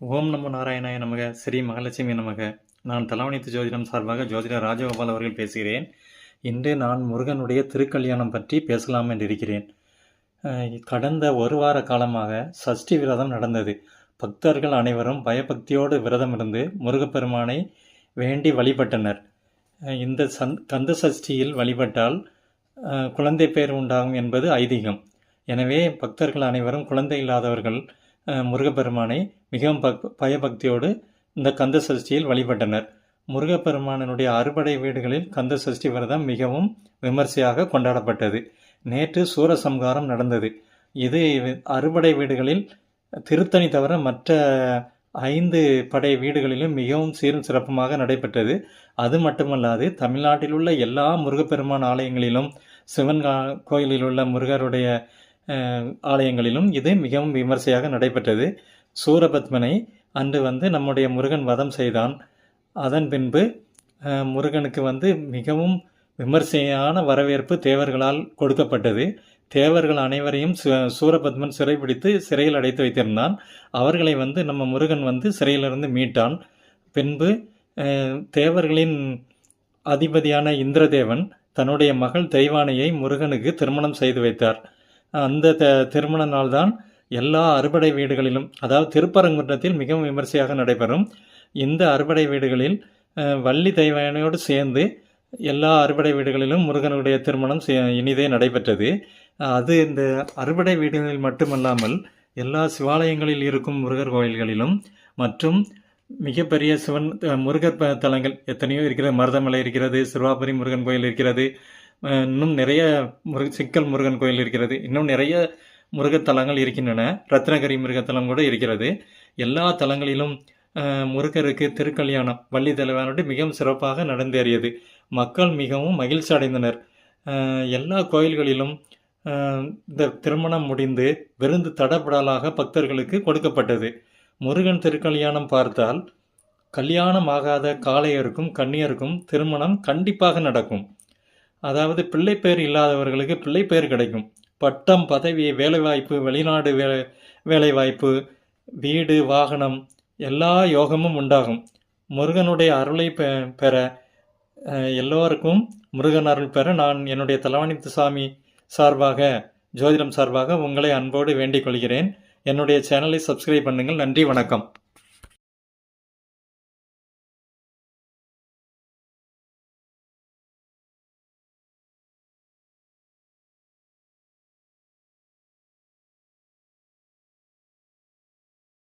ஓம் நமோ நாராயணாய நமக. ஸ்ரீ மகாலட்சுமி நமக. நான் தலாவணித்து ஜோதிடம் சார்பாக ஜோதிடர் ராஜகோபால் அவர்கள் பேசுகிறேன். இன்று நான் முருகனுடைய திருக்கல்யாணம் பற்றி பேசலாம் என்று இருக்கிறேன் கடந்த ஒரு வார காலமாக சஷ்டி விரதம் நடந்தது. பக்தர்கள் அனைவரும் பயபக்தியோடு விரதம் இருந்து முருகப்பெருமானை வேண்டி வழிபட்டனர். இந்த சந் கந்த சஷ்டியில் வழிபட்டால் குழந்தை பேர் உண்டாகும் என்பது ஐதீகம். எனவே பக்தர்கள் அனைவரும் குழந்தை இல்லாதவர்கள் முருகப்பெருமானை மிகவும் பக் பயபக்தியோடு இந்த கந்த சஷ்டியில் வழிபட்டனர். முருகப்பெருமானனுடைய அறுபடை வீடுகளில் கந்த சஷ்டி விரதம் மிகவும் விமர்சையாக கொண்டாடப்பட்டது. நேற்று சூரசம்காரம் நடந்தது. இது அறுபடை வீடுகளில் திருத்தணி தவிர மற்ற ஐந்து படை வீடுகளிலும் மிகவும் சீரும் சிறப்புமாக நடைபெற்றது. அது மட்டுமல்லாது தமிழ்நாட்டில் உள்ள எல்லா முருகப்பெருமான் ஆலயங்களிலும் சிவன் கா- கோயிலில் உள்ள முருகருடைய ஆலயங்களிலும் இது மிகவும் விமர்சையாக நடைபெற்றது. சூரபத்மனை அன்று வந்து நம்முடைய முருகன் வதம் செய்தான். அதன் பின்பு முருகனுக்கு வந்து மிகவும் விமர்சையான வரவேற்பு தேவர்களால் கொடுக்கப்பட்டது. தேவர்கள் அனைவரையும் சு- சூரபத்மன் சிறைபிடித்து சிறையில் அடைத்து வைத்திருந்தான். அவர்களை வந்து நம்ம முருகன் வந்து சிறையிலிருந்து மீட்டான். பின்பு தேவர்களின் அதிபதியான இந்திரதேவன் தன்னுடைய மகள் தெய்வானையை முருகனுக்கு திருமணம் செய்து வைத்தார். அந்த த- திருமண நாள்தான் எல்லா அறுபடை வீடுகளிலும் அதாவது திருப்பரங்குன்றத்தில் மிகவும் விமர்சையாக நடைபெறும். இந்த அறுபடை வீடுகளில் வள்ளி தெய்வானையோடு சேர்ந்து எல்லா அறுபடை வீடுகளிலும் முருகனுடைய திருமணம் இனிதே நடைபெற்றது. அது இந்த அறுபடை வீடுகளில் மட்டுமல்லாமல் எல்லா சிவாலயங்களில் இருக்கும் முருகர் கோயில்களிலும் மற்றும் மிகப்பெரிய சிவன் முருகர் ப- தலங்கள் எத்தனையோ இருக்கிறது. மருதமலை இருக்கிறது சிறுவாபுரி முருகன் கோயில் இருக்கிறது. இன்னும் நிறைய முருக சிக்கல் முருகன் கோயில் இருக்கிறது. இன்னும் நிறைய முருகத்தலங்கள் இருக்கின்றன. ரத்னகிரி முருகத்தலம் கூட இருக்கிறது. எல்லா தலங்களிலும் முருகருக்கு திருக்கல்யாணம் வள்ளி தலைவனோடு மிகவும் சிறப்பாக நடந்தேறியது. மக்கள் மிகவும் மகிழ்ச்சி அடைந்தனர். எல்லா கோயில்களிலும் இந்த திருமணம் முடிந்து விருந்து தடப்படலாக பக்தர்களுக்கு கொடுக்கப்பட்டது. முருகன் திருக்கல்யாணம் பார்த்தால் கல்யாணம் ஆகாத காளையருக்கும் கன்னியருக்கும் திருமணம் கண்டிப்பாக நடக்கும். அதாவது பிள்ளைப்பேர் இல்லாதவர்களுக்கு பிள்ளைப்பேர் கிடைக்கும். பட்டம் பதவி வேலைவாய்ப்பு வெளிநாடு வேலை வேலைவாய்ப்பு வீடு வாகனம் எல்லா யோகமும் உண்டாகும். முருகனுடைய அருளை பெ பெற எல்லோருக்கும் முருகன் அருள் பெற நான் என்னுடைய தலவாணித்து சாமி சார்பாக ஜோதிடம் சார்பாக உங்களை அன்போடு வேண்டிக் கொள்கிறேன். என்னுடைய சேனலை சப்ஸ்கிரைப் பண்ணுங்கள். நன்றி வணக்கம்.